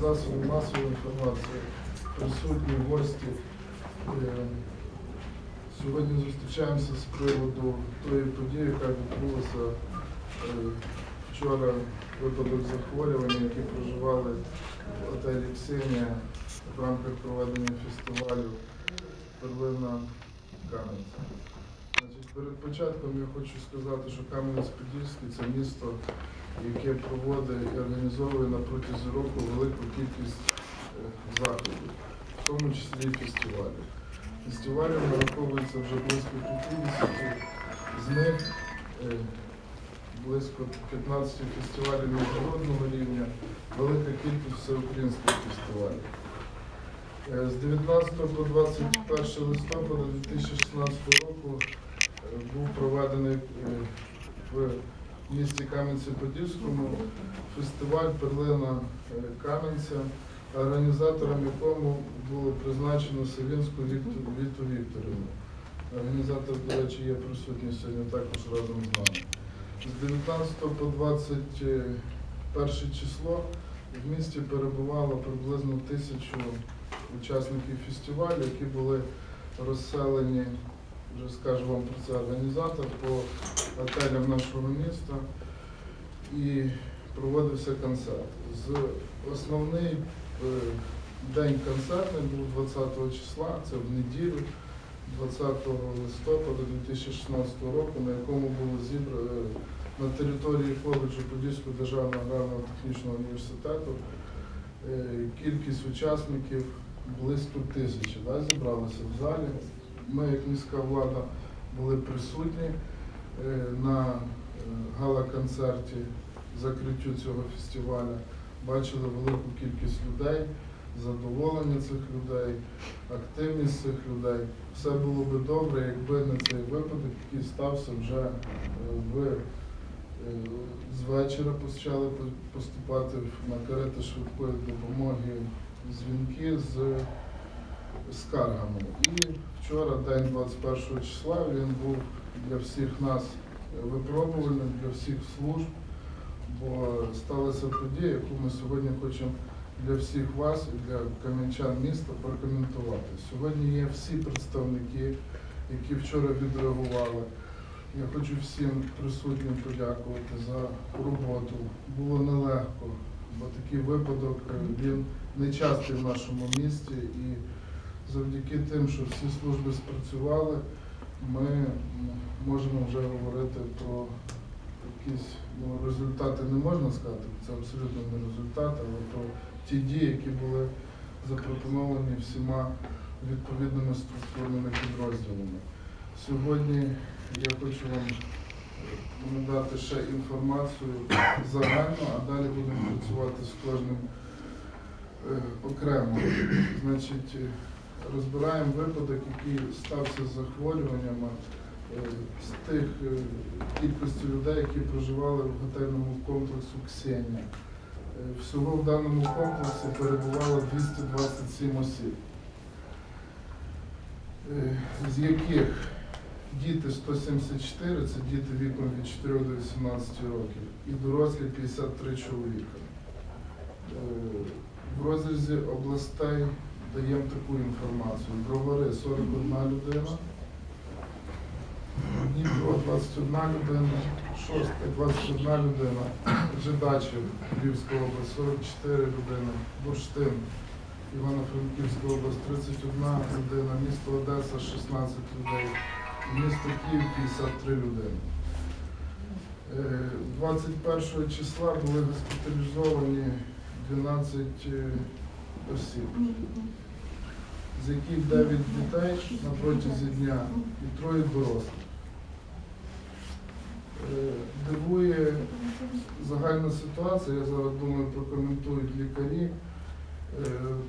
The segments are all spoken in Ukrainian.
засоби масової інформації, присутні гості. Е, Сьогодні зустрічаємося з приводу тої події, яка відбулася е, вчора випадок захворювання, які проживали в готелі Ксенія в рамках проведення фестивалю Перлина Кам'янця. Перед початком я хочу сказати, що Кам'янець-Подільський це місто, яке проводить і організовує на протязі року велику кількість е, заходів, в тому числі і фестивалів. Фестивалів нараховується вже близько 50, з них е, близько 15 фестивалів міжнародного рівня, велика кількість всеукраїнських фестивалів. Е, З 19 по 21 листопада 2016 року е, був проведений е, в місті Кам'янці-Подільському фестиваль Перлина е, Кам'янця, організатором якому було призначено Савінську Віту Вікторівну. Організатор, до речі, є присутній сьогодні також разом з нами. З 19 по 21 число в місті перебувало приблизно тисячу учасників фестивалю, які були розселені, вже скажу вам про це організатор, по готелям нашого міста і проводився концерт. З основний е, день концертний був 20 числа, це в неділю, 20 листопада 2016 року, на якому було зібрано на території коледжу Подільського державного аграрного технічного університету е, кількість учасників близько тисячі да, зібралися в залі. Ми, як міська влада, були присутні е, на е, гала-концерті закриттю цього фестивалю. Бачили велику кількість людей, задоволення цих людей, активність цих людей. Все було би добре, якби не цей випадок, який стався вже е, в е, з вечора почали поступати на карети швидкої допомоги дзвінки з скаргами. І вчора, день 21 числа, він був для всіх нас випробувальним, для всіх служб, бо сталася подія, яку ми сьогодні хочемо для всіх вас і для кам'янчан міста прокоментувати. Сьогодні є всі представники, які вчора відреагували. Я хочу всім присутнім подякувати за роботу. Було нелегко, бо такий випадок е, він не частий в нашому місті. І завдяки тим, що всі служби спрацювали, ми можемо вже говорити про якісь ну, результати не можна сказати, це абсолютно не результат, але про ті дії, які були запропоновані всіма відповідними структурними підрозділами. Сьогодні я хочу вам надати ще інформацію загально, а далі будемо працювати з кожним е, окремо. Значить, розбираємо випадок, який стався з захворюваннями е, з тих е, кількості людей, які проживали в готельному комплексу Ксенія. Е, Всього в даному комплексі перебувало 227 осіб, з яких діти 174, це діти віком від 4 до 18 років, і дорослі 53 чоловіка. В розрізі областей даємо таку інформацію. Бровари 41 людина, Дніпро 21 людина, Шостка 21 людина, Жидачів Львівська область 44 людини, Бурштин Івано-Франківська область 31 людина, місто Одеса 16 людей, місто Київ 53 людини. Е, 21 числа були госпіталізовані 12 е, осіб, з яких 9 дітей на протязі дня і троє дорослих. Е, Дивує загальна ситуація, я зараз думаю, прокоментують лікарі, е,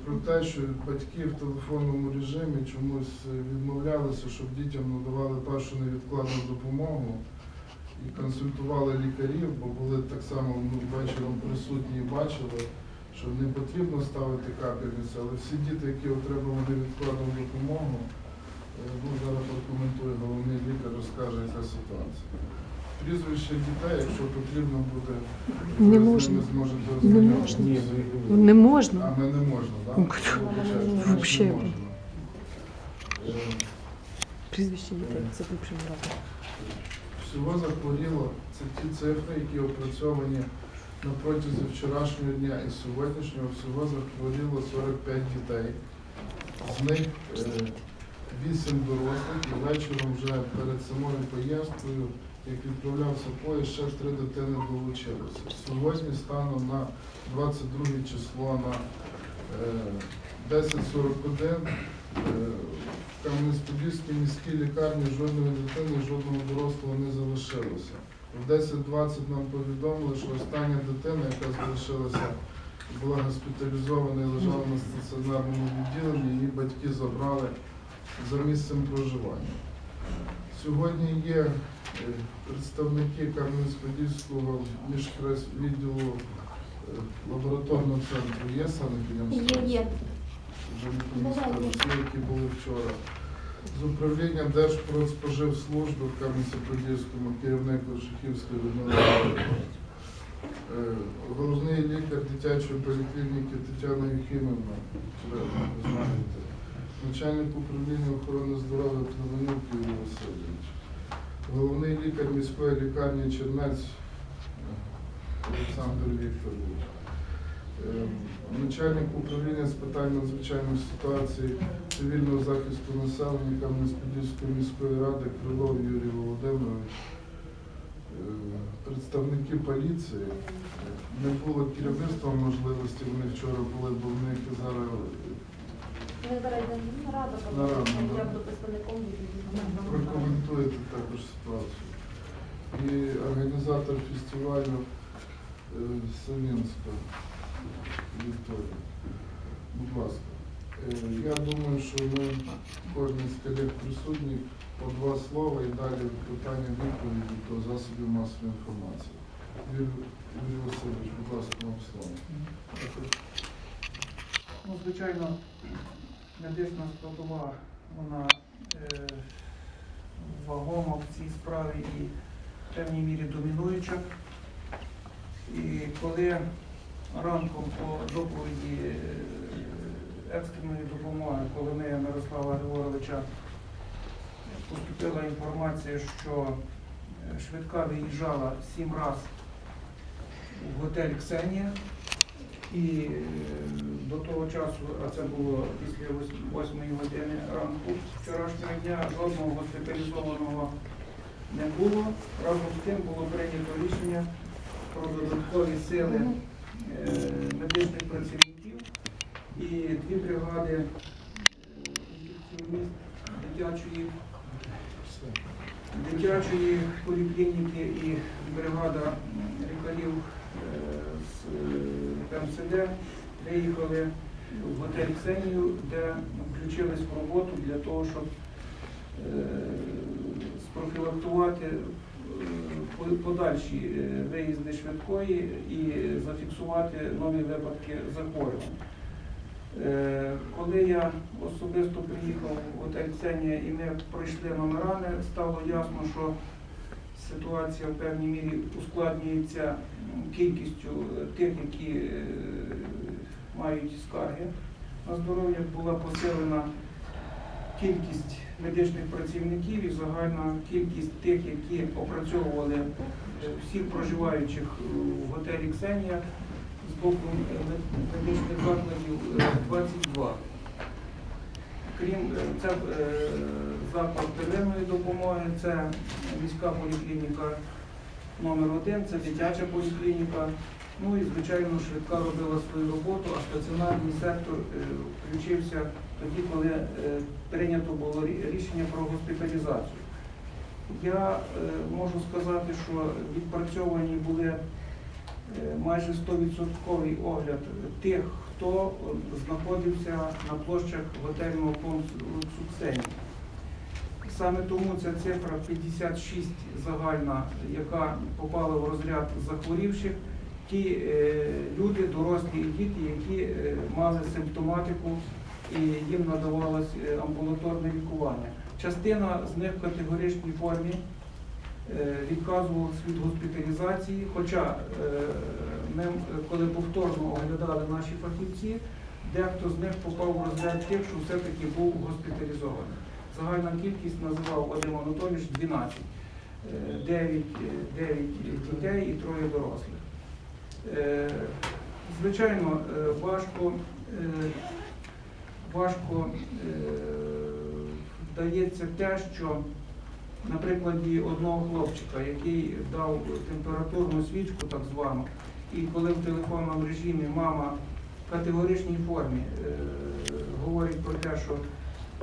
про те, що батьки в телефонному режимі чомусь відмовлялися, щоб дітям надавали першу невідкладну допомогу і консультували лікарів, бо були так само ну, вечором присутні і бачили, що не потрібно ставити капельниці, але всі діти, які отримали невідкладну допомогу, е, ну, зараз прокоментує головний лікар, розкаже, яка ситуація. прізвища дітей, якщо потрібно буде, Не ви можна. ними зможете Не можна. Не можна. А ми не можна, так? Ну, вообще. Е, Прізвище дітей це випшено разом. Всього захворіло, це ті цифри, які опрацьовані на протязі вчорашнього дня і сьогоднішнього. Всього захворіло 45 дітей. З них 8 дорослих і вечором вже перед самою поїздкою, як відправлявся поїзд, ще три дитини долучилися. Сьогодні станом на 22 число на е, 10.41 е, в Кам'янець-Подільській міській лікарні жодної дитини, жодного дорослого не залишилося. В 10.20 нам повідомили, що остання дитина, яка залишилася, була госпіталізована і лежала на стаціонарному відділенні, її батьки забрали за місцем проживання. Сьогодні є е, представники Кам'янець-Подільського міжкрес відділу е, лабораторного центру є всі, які були вчора. З управління Держпродспоживслужби в Кам'янці-Подільському керівник Шахівської. Е, Головний лікар дитячої поліклініки Тетяна Єхимівна, ви знаєте. Начальник управління охорони здоров'я Племенюк Юрій Васильович. Головний лікар міської лікарні Чернець е, Олександр Вікторович. Начальник управління з питань надзвичайних ситуацій цивільного захисту населення Кам'янець-Подільської міської ради Крилов Юрій Володимирович. Е, Представники поліції. Не було керівництва можливості, вони вчора були, бо в них зараз Ми зараз йдемо на раду, Нарада, я да. буду представником прокоментуєте також ситуацію. І організатор фестивалю е, Савінська Вікторія. Будь ласка. Е, Я думаю, що ми кожен з колег присутніх по два слова і далі питання відповіді до засобів масової інформації. Юрій Васильович, будь ласка, вам слово. Ну, звичайно, медична складова, вона е, вагома в цій справі і в певній мірі домінуюча. І коли ранком по доповіді е, екстреної допомоги, коли ми Мирослава Григоровича поступила інформація, що е, швидка виїжджала сім разів в готель Ксенія, і е, до того часу, а це було після 8 години ранку вчорашнього дня, жодного госпіталізованого не було. Разом з тим було прийнято рішення про додаткові сили медичних працівників і дві бригади е, дитячої дитячої поліклініки і бригада лікарів е, з е, МСД. Виїхали в готель Ксенію, де включились в роботу для того, щоб е, спрофілактувати е, подальші е, виїзди швидкої і зафіксувати нові випадки захворювань. Е, Коли я особисто приїхав в готель Ксенія і ми пройшли номерами, стало ясно, що ситуація в певній мірі ускладнюється кількістю е, тих, які мають скарги на здоров'я. Була посилена кількість медичних працівників і загальна кількість тих, які опрацьовували е, всіх проживаючих е, в готелі Ксенія з боку медичних закладів е, 22. Крім е, це е, заклад первинної допомоги, це міська поліклініка номер 1 це дитяча поліклініка. Ну і, звичайно, швидка робила свою роботу, а стаціонарний сектор включився тоді, коли е, прийнято було рішення про госпіталізацію. Я е, можу сказати, що відпрацьовані були е, майже 100% огляд тих, хто знаходився на площах готельного комплексу Ксенії. Саме тому ця цифра 56 загальна, яка попала в розряд захворівших, ті е, люди, дорослі і діти, які е, мали симптоматику і їм надавалось е, амбулаторне лікування. Частина з них в категоричній формі, е, відказувалися від госпіталізації. Хоча е, ми, коли повторно оглядали наші фахівці, дехто з них попав в розряд тих, що все-таки був госпіталізований. Загальна кількість називав Вадим Анатолійович 12. Е, 9, 9 дітей і троє дорослих. Звичайно, важко, важко е, вдається те, що на прикладі одного хлопчика, який дав температурну свічку, так звану, і коли в телефонному режимі мама в категоричній формі е, говорить про те, що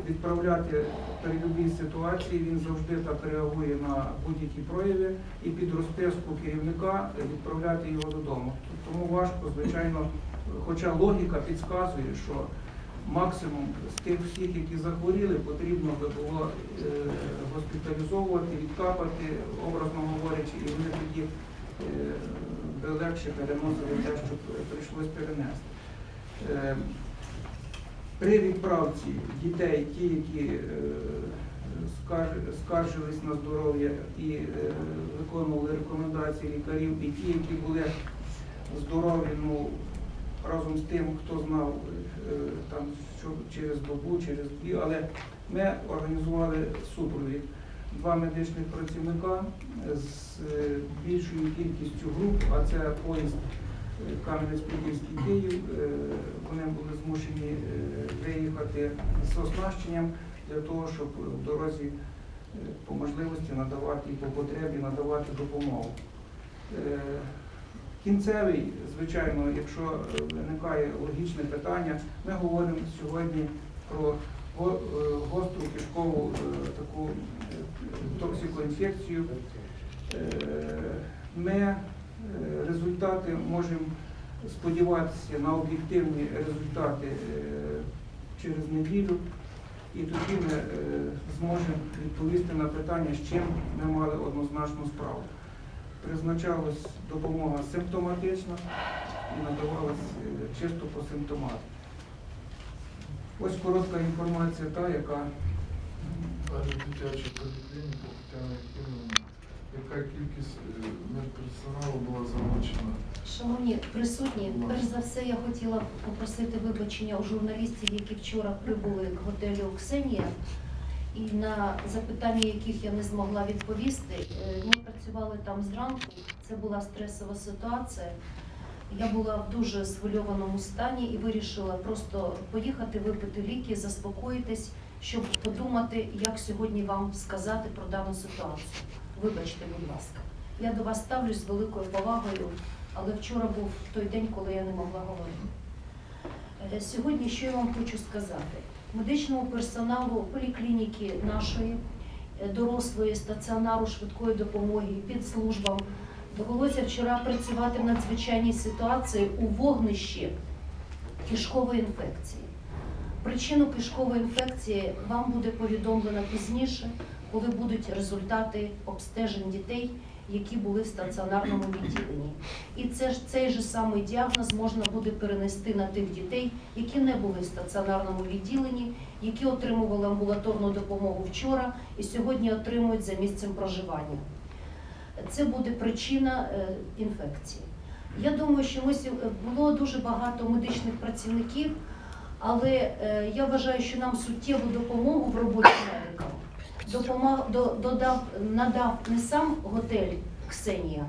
відправляти при будь-якій ситуації, він завжди так реагує на будь-які прояви і під розписку керівника відправляти його додому. Тому важко, звичайно, хоча логіка підказує, що максимум з тих всіх, які захворіли, потрібно би було е, госпіталізовувати, відкапати, образно говорячи, і вони тоді е, би легше переносили те, що прийшлось перенести. Е, При відправці дітей, ті, які скар- скаржились на здоров'я і виконували рекомендації лікарів, і ті, які були здорові, ну разом з тим, хто знав е, там що через добу, через дві, але ми організували супровід. Два медичних працівника з е, більшою кількістю груп, а це поїзд е, Кам'янець-Подільський Київ. Вони були змушені виїхати з оснащенням для того, щоб в дорозі по можливості надавати і по потребі надавати допомогу. Кінцевий, звичайно, якщо е, виникає логічне питання, ми говоримо сьогодні про е, гостру кишкову е, таку токсикоінфекцію. Ми результати можемо сподіватися на об'єктивні результати через неділю, і тоді ми зможемо відповісти на питання, з чим ми мали однозначну справу призначалась допомога симптоматична і надавалась е, чисто по симптоматиці. Ось коротка інформація та, яка Тетяна Якимівна. Яка кількість е, медперсоналу була залучена? Шановні присутні, перш за все я хотіла попросити вибачення у журналістів, які вчора прибули к готелю Ксенія, і на запитання, яких я не змогла відповісти. Е, Ми працювали там зранку. Це була стресова ситуація. Я була в дуже схвильованому стані і вирішила просто поїхати випити ліки, заспокоїтись, щоб подумати, як сьогодні вам сказати про дану ситуацію. Вибачте, будь ласка. Я до вас ставлюсь з великою повагою, але вчора був той день, коли я не могла говорити. Е, Сьогодні що я вам хочу сказати? Медичному персоналу поліклініки нашої, дорослої стаціонару швидкої допомоги, підслужбам довелося вчора працювати в надзвичайній ситуації у вогнищі кишкової інфекції. Причину кишкової інфекції вам буде повідомлено пізніше, коли будуть результати обстежень дітей, які були в стаціонарному відділенні. І це ж цей же самий діагноз можна буде перенести на тих дітей, які не були в стаціонарному відділенні, які отримували амбулаторну допомогу вчора і сьогодні отримують за місцем проживання. Це буде причина е, інфекції. Я думаю, що ми було дуже багато медичних працівників, але е, я вважаю, що нам суттєву допомогу в роботі медикам допомаг, додав, надав не сам готель Ксенія,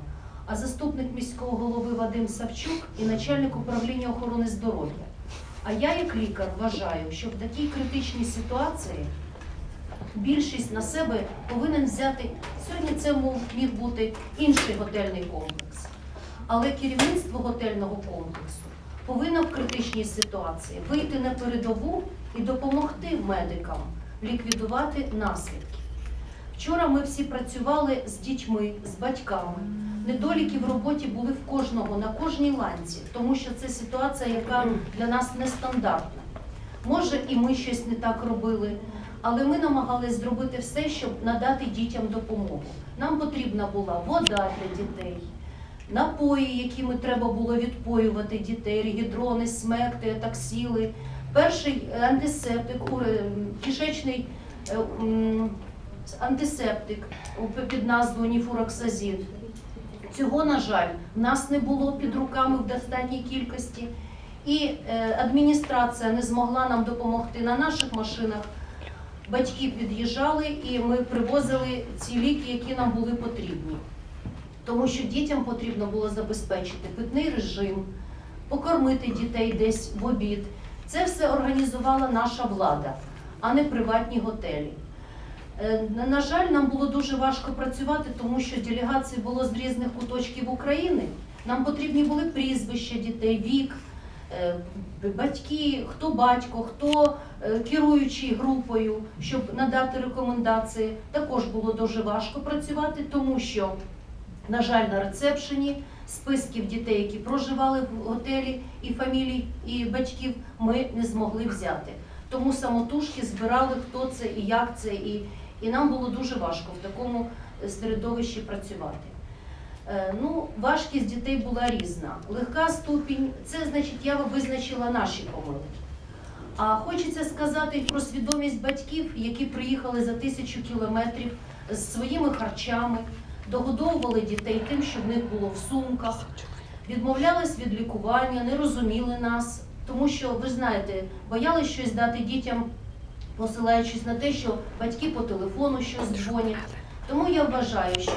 а заступник міського голови Вадим Савчук і начальник управління охорони здоров'я. А я, як лікар, вважаю, що в такій критичній ситуації більшість на себе повинен взяти. Сьогодні це міг бути інший готельний комплекс. Але керівництво готельного комплексу повинно в критичній ситуації вийти на передову і допомогти медикам ліквідувати наслідки. Вчора ми всі працювали з дітьми, з батьками. Недоліки в роботі були в кожного на кожній ланці, тому що це ситуація, яка для нас нестандартна. Може, і ми щось не так робили, але ми намагалися зробити все, щоб надати дітям допомогу. Нам потрібна була вода для дітей, напої, якими треба було відпоювати дітей, регідрони, смекти, таксіли, перший антисептик, кишечний е, антисептик під назвою ніфуроксазід. Цього, на жаль, в нас не було під руками в достатній кількості, і е, адміністрація не змогла нам допомогти на наших машинах. Батьки під'їжджали і ми привозили ці ліки, які нам були потрібні. Тому що дітям потрібно було забезпечити питний режим, покормити дітей десь в обід. Це все організувала наша влада, а не приватні готелі. Е, на- жаль, нам було дуже важко працювати, тому що делегацій було з різних куточків України. Нам потрібні були прізвища дітей, вік, е, батьки, хто батько, хто е, керуючий групою, щоб надати рекомендації. Також було дуже важко працювати, тому що, на жаль, на рецепшені списків дітей, які проживали в готелі, і фамілій, і батьків, ми не змогли взяти. Тому самотужки збирали, хто це і як це, і, і нам було дуже важко в такому е, середовищі працювати. Е, Ну, важкість дітей була різна. Легка ступінь, це значить, я визначила наші помилки. А хочеться сказати про свідомість батьків, які приїхали за тисячу кілометрів з своїми харчами, догодовували дітей тим, що в них було в сумках, відмовлялись від лікування, не розуміли нас, тому що ви знаєте, боялись щось дати дітям, посилаючись на те, що батьки по телефону щось дзвонять. Тому я вважаю, що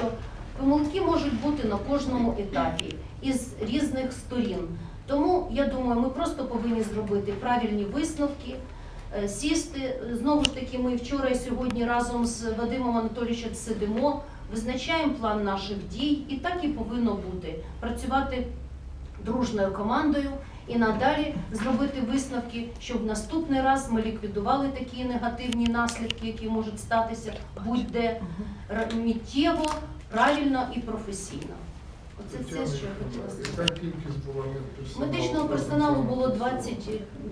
помилки можуть бути на кожному етапі із різних сторін. Тому я думаю, ми просто повинні зробити правильні висновки, е, сісти. Знову ж таки, ми вчора і сьогодні разом з Вадимом Анатолійовичем сидимо, визначаємо план наших дій, і так і повинно бути працювати дружною командою і надалі зробити висновки, щоб наступний раз ми ліквідували такі негативні наслідки, які можуть статися будь-де миттєво, правильно і професійно. Оце все, що я хотіла сказати. Медичного персоналу було 20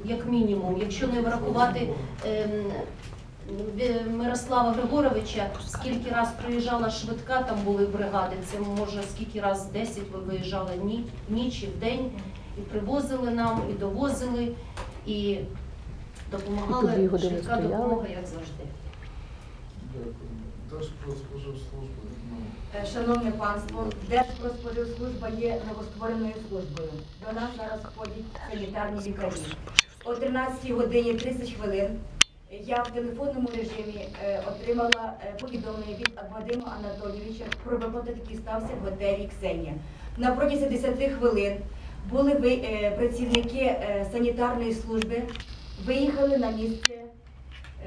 як мінімум, якщо не врахувати ем, Мирослава Григоровича, скільки раз приїжджала швидка, там були бригади. Це може скільки раз 10 ви виїжджали ні, ніч і в день, і привозили нам, і довозили, і І по дві допомагали. години Швидка стояли. допомога, як завжди. Дякую. Держпродспоживслужба. ну, Е, Шановне панство, Держпродспоживслужба є новоствореною службою. До нас зараз входять санітарні лікарі. О 13 годині 30 хвилин я в телефонному режимі е, отримала е, повідомлення від Вадима Анатолійовича про випадок, який стався в готелі Ксенія. На протязі 10 хвилин були ви, е, працівники е, санітарної служби, виїхали на місце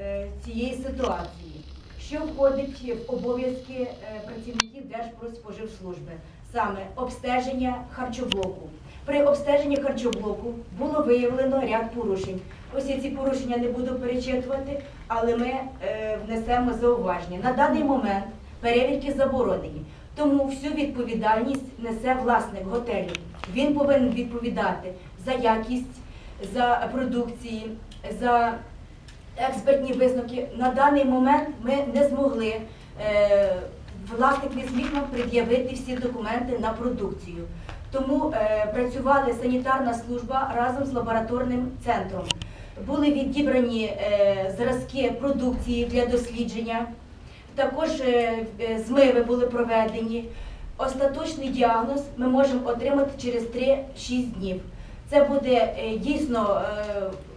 е, цієї ситуації, що входить в обов'язки працівників Держпродспоживслужби, саме обстеження харчоблоку. При обстеженні харчоблоку було виявлено ряд порушень. Ось я ці порушення не буду перечитувати, але ми внесемо зауваження. На даний момент перевірки заборонені, тому всю відповідальність несе власник готелю. Він повинен відповідати за якість, за продукції, за експертні висновки. На даний момент ми не змогли, е, власник не зміг нам пред'явити всі документи на продукцію. Тому е, працювала санітарна служба разом з лабораторним центром. Були відібрані е, зразки продукції для дослідження, також е, е, змиви були проведені. Остаточний діагноз ми можемо отримати через 3-6 днів. Це буде е, дійсно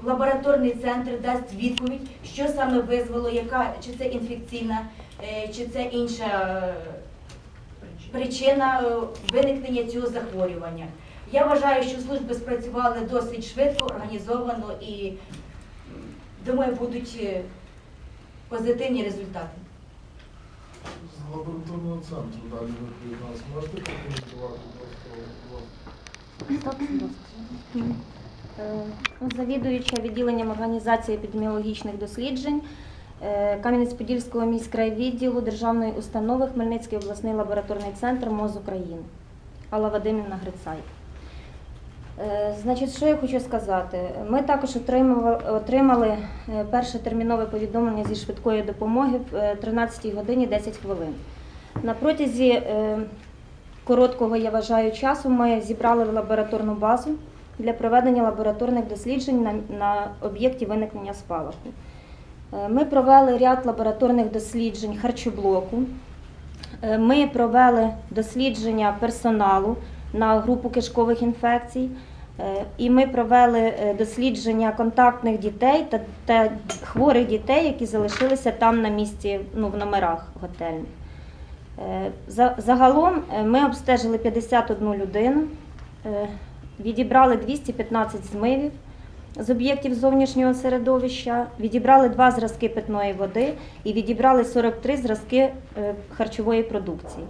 лабораторний центр дасть відповідь, що саме визвало, яка чи це інфекційна, чи це інша причина виникнення цього захворювання. Я вважаю, що служби спрацювали досить швидко, організовано і думаю, будуть позитивні результати. З лабораторного центру далі ви нас можете прокоментувати? Е, Завідуюча відділенням організації епідеміологічних досліджень е, Кам'янець-Подільського міськрайвідділу Державної установи Хмельницький обласний лабораторний центр МОЗ України Алла Вадимівна Грицай. Е, Значить, що я хочу сказати? Ми також отримали, е, перше термінове повідомлення зі швидкої допомоги в е, 13 годині 10 хвилин. На протязі е, короткого, я вважаю, часу ми зібрали лабораторну базу для проведення лабораторних досліджень на, об'єкті виникнення спалаху. Е, Ми провели ряд лабораторних досліджень харчоблоку. Е, Ми провели дослідження персоналу на групу кишкових інфекцій. Е, І ми провели е, дослідження контактних дітей та, та хворих дітей, які залишилися там на місці, ну, в номерах готельних. Е, Загалом ми обстежили 51 людину, відібрали 215 змивів з об'єктів зовнішнього середовища, відібрали два зразки питної води і відібрали 43 зразки харчової продукції.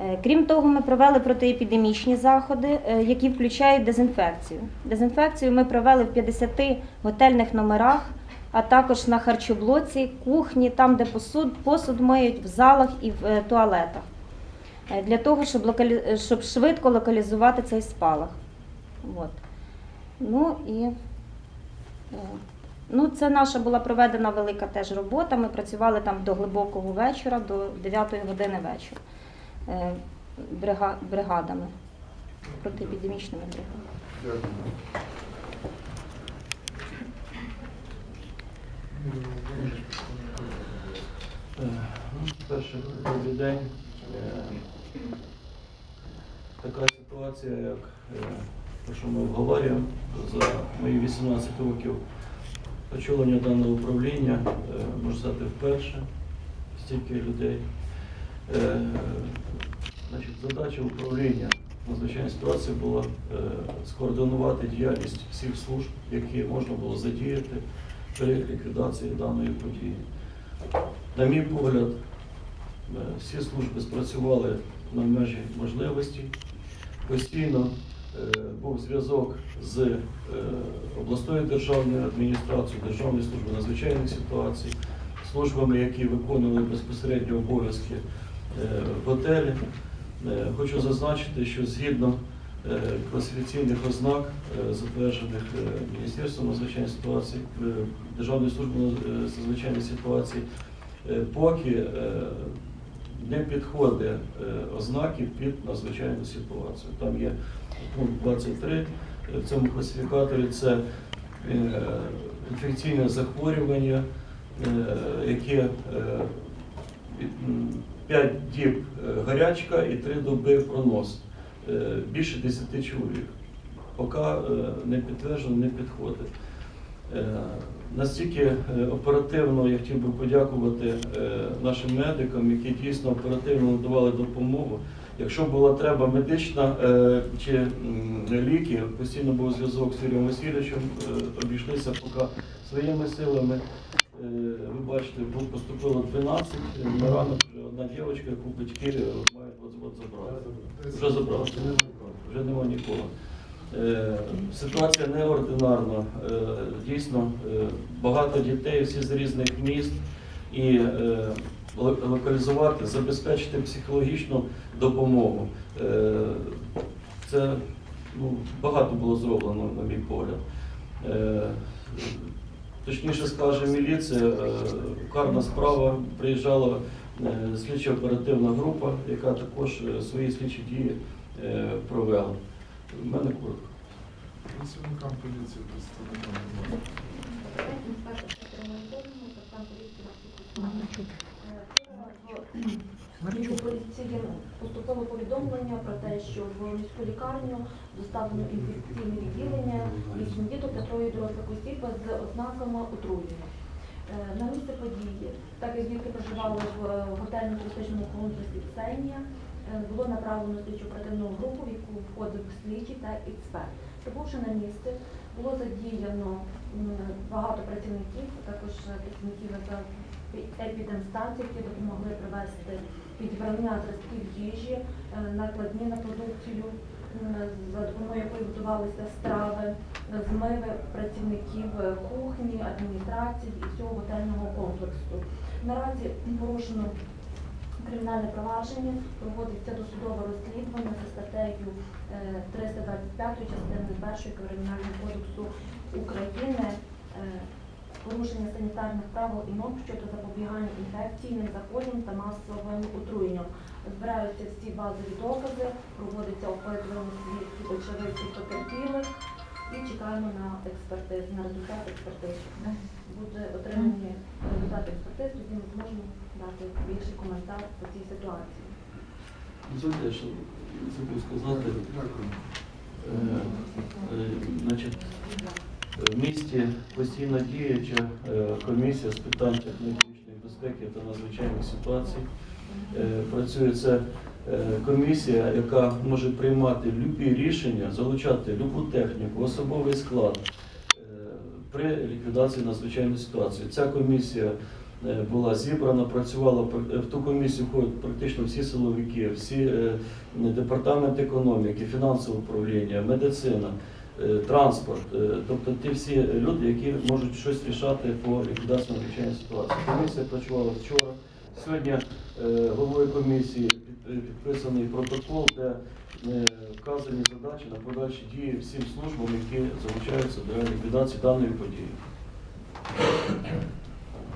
Е, Крім того, ми провели протиепідемічні заходи, е, які включають дезінфекцію. Дезінфекцію ми провели в 50 готельних номерах, а також на харчоблоці, кухні, там, де посуд, посуд миють, в залах і в е, туалетах, для того, щоб, локалі... щоб швидко локалізувати цей спалах. От. Ну і ну, це наша була проведена велика теж робота. Ми працювали там до глибокого вечора, до 9 години вечора бригадами, протиепідемічними бригадами. Е, Перше, добрий день. Е, Така ситуація, як е, те, що ми обговорюємо за мої 18 років очолення даного управління, е, можу сказати, вперше стільки людей. Е, Значить, задача управління надзвичайної ситуації була е, скоординувати діяльність всіх служб, які можна було задіяти при ліквідації даної події. На мій погляд, е, всі служби спрацювали на межі можливості. Постійно був зв'язок з обласною державною адміністрацією, Державною службою надзвичайних ситуацій, службами, які виконували безпосередньо обов'язки готелі. Е, Хочу зазначити, що згідно е, класифікаційних ознак, е, затверджених е, Міністерством е, Державною службою е, з надзвичайних ситуацій, е, поки е, не підходить е, ознаки під надзвичайну ситуацію. Там є пункт 23 е, в цьому класифікаторі це е, інфекційне захворювання, е, яке 5 діб е, гарячка і 3 доби пронос. Е, Більше 10 чоловік. Поки е, не підтверджено, не підходить. Настільки оперативно я хотів би подякувати нашим медикам, які дійсно оперативно надавали допомогу. Якщо була треба медична чи ліки, постійно був зв'язок з Юрієм Васильовичем, обійшлися поки своїми силами. Е, Ви бачите, поступило 12, на ранок одна дівчинка, яку батьки е, мають от-от забрати. Вже забрали. Вже нема нікого. Е, Ситуація неординарна. Е, Дійсно, е, багато дітей, всі з різних міст. І е, локалізувати, забезпечити психологічну допомогу. Е, Це ну, багато було зроблено, на мій погляд. Точніше скаже міліція, е, карна справа приїжджала е, слідчо-оперативна група, яка також е, свої слідчі дії провела. У мене коротко. Працівникам поліції представникам немає. Поліції поступило повідомлення про те, що в міську лікарню доставлено інфекційне відділення вісім діток та троє дорослих осіб з ознаками отруєння. Е, На місце події, так як дітки проживали в готельному туристичному комплексі Ксенія, е, було направлено слідчу оперативну групу, в яку входив слідчий та експерт. Прибувши на місце, було задіяно багато працівників, а також працівників з епідемстанції, які допомогли привести підібрання зразків їжі, е, накладні на продукцію, за допомогою якої готувалися страви, е, змиви працівників е, кухні, адміністрації і всього готельного комплексу. Наразі порушено кримінальне провадження, проводиться досудове розслідування за статтею е, 325 частини 1 Кримінального кодексу України. Порушення санітарних правил і норм щодо запобігання інфекційним захворюванням та масовим отруєнням. Збираються всі базові докази, проводиться опитування свідків, очевидців потерпілих. і чекаємо на експертиз, на результат експертиз. Буде отримані результати експертиз, тоді ми зможемо дати більший коментар по цій ситуації. Дозвольте, я забув сказати. Дякую. Е, е, Значить, в місті постійно діюча е, комісія з питань технологічної безпеки та надзвичайних ситуацій. Е, Працює це е, комісія, яка може приймати любі рішення, залучати любу техніку, особовий склад при ліквідації надзвичайної ситуації. Ця комісія була зібрана, працювала пр- в ту комісію входять практично всі силовики, всі департамент економіки, фінансове управління, медицина, транспорт, е, тобто ті всі люди, які можуть щось рішати по ліквідації надзвичайної ситуації. Комісія працювала вчора. Сьогодні е, головою комісії підписаний протокол, де е, вказані задачі на подальші дії всім службам, які залучаються до ліквідації даної події.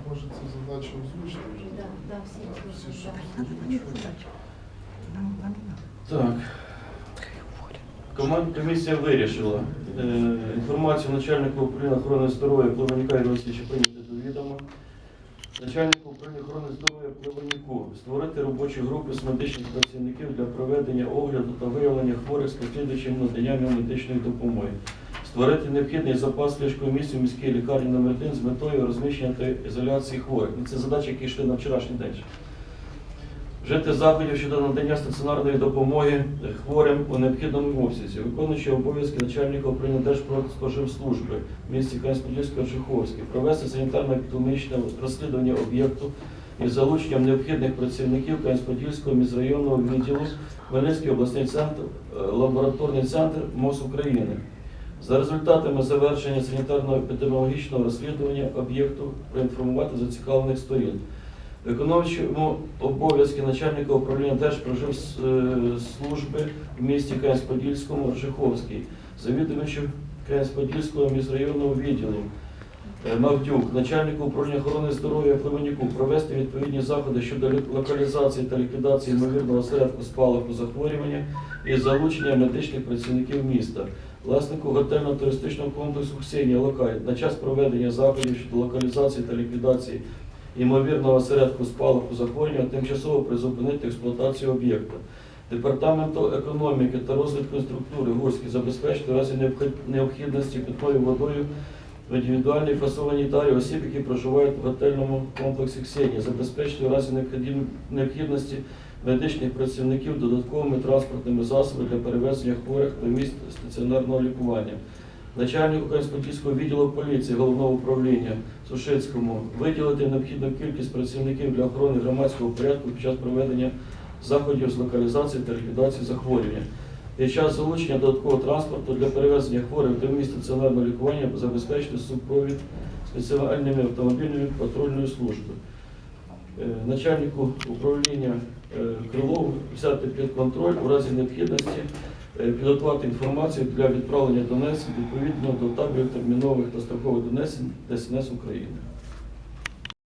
Може це задача озвучити вже? Да, да, всі Так. Комісія вирішила е, інформацію начальника управління охорони здоров'я Плеваніка Ігоря Васильовича прийняти до відома. Начальнику управління охорони здоров'я Плеваніку створити робочу групу з медичних працівників для проведення огляду та виявлення хворих з послідуючим наданням медичної допомоги. Створити необхідний запас ліжкомісць у міській лікарні номер 1 з метою розміщення та ізоляції хворих. Ну, Це задачі, які йшли на вчорашній день. Вжити заходів щодо надання стаціонарної допомоги хворим у необхідному обсязі, виконуючи обов'язки начальника управління Держпродспоживслужби в місті Кам'янець-Подільського Чеховський, провести санітарно-економічне розслідування об'єкту із залученням необхідних працівників Кам'янець-Подільського міськрайонного відділу Хмельницький обласний центр, е, лабораторний центр МОЗ України. За результатами завершення санітарно-епідеміологічного розслідування об'єкту проінформувати зацікавлених сторін. Виконуючому обов'язки начальника управління Держпроживслужби в місті Кам'янець-Подільському Ржиховський, завідувачу Кам'янець-Подільського міськрайонного відділу е, Мавдюк, начальнику управління охорони здоров'я Плевенюку провести відповідні заходи щодо локалізації та ліквідації ймовірного осередку спалаху захворювання і залучення медичних працівників міста. Власнику готельно-туристичного комплексу Ксенія Локай на час проведення заходів щодо локалізації та ліквідації ймовірного осередку спалаху захворювання тимчасово призупинити експлуатацію об'єкта. Департаменту економіки та розвитку структури Гурський забезпечити в разі необхідності питною водою в індивідуальній фасованій тарі осіб, які проживають в готельному комплексі Ксенії, забезпечити в разі необхідності медичних працівників додатковими транспортними засобами для перевезення хворих до місць стаціонарного лікування. Начальнику Кам'янець-Подільського відділу поліції головного управління Сушицькому виділити необхідну кількість працівників для охорони громадського порядку під час проведення заходів з локалізації та ліквідації захворювання. Під час залучення додаткового транспорту для перевезення хворих до місць стаціонарного лікування забезпечити супровід спеціальними автомобільними патрульної служби. Е, Начальнику управління е, Крилову взяти під контроль у разі необхідності підготувати інформацію для відправлення донесень відповідно до табелів термінових та строкових донесень ДСНС України.